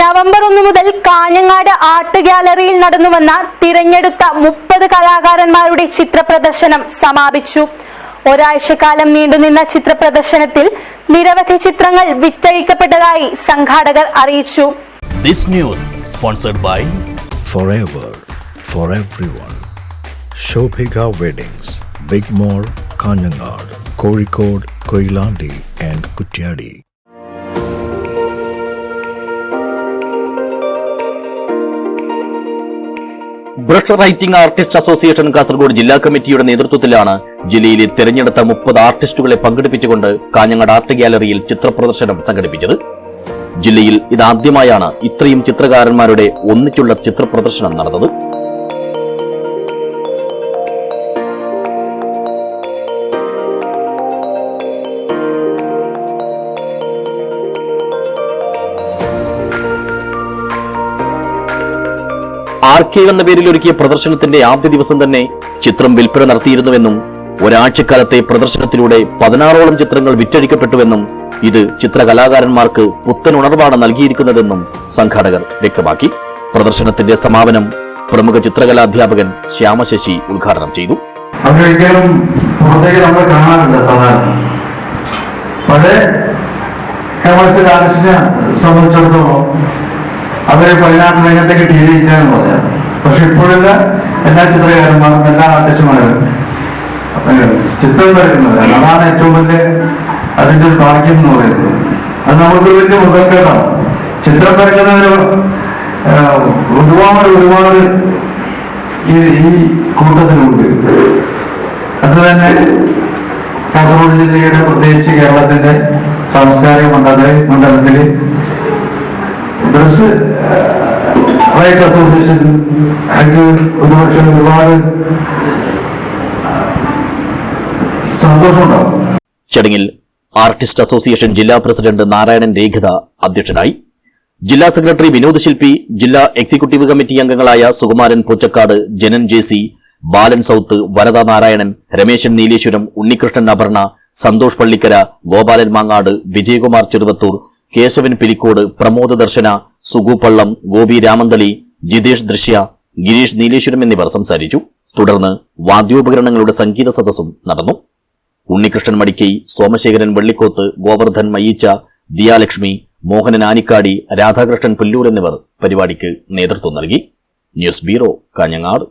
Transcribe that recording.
November ഒന്ന് മുതൽ Kanhangad art ഗാലറിയിൽ നടന്നുവന്ന തിരഞ്ഞെടുത്ത മുപ്പത് കലാകാരന്മാരുടെ ചിത്രപ്രദർശനം സമാപിച്ചു ഒരാഴ്ചക്കാലം നീണ്ടുനിന്ന ചിത്രപ്രദർശനത്തിൽ നിരവധി ചിത്രങ്ങൾ വിറ്റഴിക്കപ്പെട്ടതായി സംഘാടകർ അറിയിച്ചു This news sponsored by forever for everyone. Shobhika Weddings, big mall Kanhangad Kozhikode Koilandi and Kutyadi. Brush writing artist association Kasaragod ജില്ലാ കമ്മിറ്റിയുടെ നേതൃത്വത്തിലാണ് ജില്ലയിലെ തിരഞ്ഞെടുത്ത മുപ്പത് ആർട്ടിസ്റ്റുകളെ പങ്കെടുപ്പിച്ചുകൊണ്ട് കാഞ്ഞങ്ങാട് ആർട്ട് ഗാലറിയിൽ ചിത്രപ്രദർശനം സംഘടിപ്പിച്ചത്. ജില്ലയിൽ ഇതാദ്യമായാണ് ഇത്രയും ചിത്രകാരന്മാരുടെ ഒന്നിച്ചുള്ള ചിത്രപ്രദർശനം നടന്നത്. ആർക്കേവ് എന്ന പേരിൽ ഒരുക്കിയ പ്രദർശനത്തിന്റെ ആദ്യ ദിവസം തന്നെ ചിത്രം വിൽപ്പന നടത്തിയിരുന്നുവെന്നും ഒരാഴ്ചക്കാലത്തെ പ്രദർശനത്തിലൂടെ പതിനാറോളം ചിത്രങ്ങൾ വിറ്റഴിക്കപ്പെട്ടുവെന്നും ഇത് ചിത്രകലാകാരന്മാർക്ക് പുത്തൻ ഉണർവാണ് നൽകിയിരിക്കുന്നതെന്നും സംഘാടകർ വ്യക്തമാക്കി. പ്രദർശനത്തിന്റെ സമാപനം പ്രമുഖ ചിത്രകലാധ്യാപകൻ ശ്യാമശശി ഉദ്ഘാടനം ചെയ്തു. സാധാരണ. സംബന്ധിച്ചിടത്തോളം അവരെ പതിനാറ് രംഗത്തേക്ക് ടീവിക്കുക എന്ന് പറയാം. പക്ഷെ ഇപ്പോഴുള്ള എല്ലാ ചിത്രകാരന്മാരും എല്ലാ ആർട്ടിസ്റ്റുമാരും ചിത്രം വരയ്ക്കുന്നത് അതാണ് ഏറ്റവും വലിയ അതിന്റെ ഒരു ഭാഗ്യം എന്ന് പറയുന്നത്. അത് നമുക്ക് വലിയ മുതൽക്കേടാണ്. ചിത്രം വരയ്ക്കുന്നതിന് ഒരുപാട് ഒരുപാട് ഈ ഈ കൂട്ടത്തിലുണ്ട്. അത് തന്നെ കാസർഗോഡ് ജില്ലയുടെ പ്രത്യേകിച്ച് കേരളത്തിന്റെ സാംസ്കാരിക മണ്ഡല മണ്ഡലത്തിൽ ഡ്രസ് റൈറ്റ് അസോസിയേഷൻ ഒരുപക്ഷെ ഒരുപാട് സന്തോഷമുണ്ടാവും. ചടങ്ങിൽ ആർട്ടിസ്റ്റ് അസോസിയേഷൻ ജില്ലാ പ്രസിഡന്റ് നാരായണൻ രേഖത അധ്യക്ഷനായി. ജില്ലാ സെക്രട്ടറി വിനോദ് ശില്പി ജില്ലാ എക്സിക്യൂട്ടീവ് കമ്മിറ്റി അംഗങ്ങളായ Sukumaran Poochakkad Janan J C Balan south Varada Narayanan Rameshan Nileshwaram Unnikrishnan Aparna Santhosh Pallikkara Gopalan Mangad Vijayakumar Cheruvathur Keshavan Pilicode Pramoda Darshana Sugu Pallam Gopi Ramanthali Jithesh Drishya Girish Nileshwaram എന്നിവർ സംസാരിച്ചു. തുടർന്ന് വാദ്യോപകരണങ്ങളുടെ സംഗീത സദസ്സും നടന്നു. ഉണ്ണികൃഷ്ണൻ മടിക്കൈ സോമശേഖരൻ വെള്ളിക്കോത്ത് ഗോവർദ്ധൻ മയ്യിച്ച ദിയാലക്ഷ്മി മോഹനൻ ആനിക്കാടി രാധാകൃഷ്ണൻ പുല്ലൂർ എന്നിവർ പരിപാടിക്ക് നേതൃത്വം നൽകി. News bureau Kanhangad.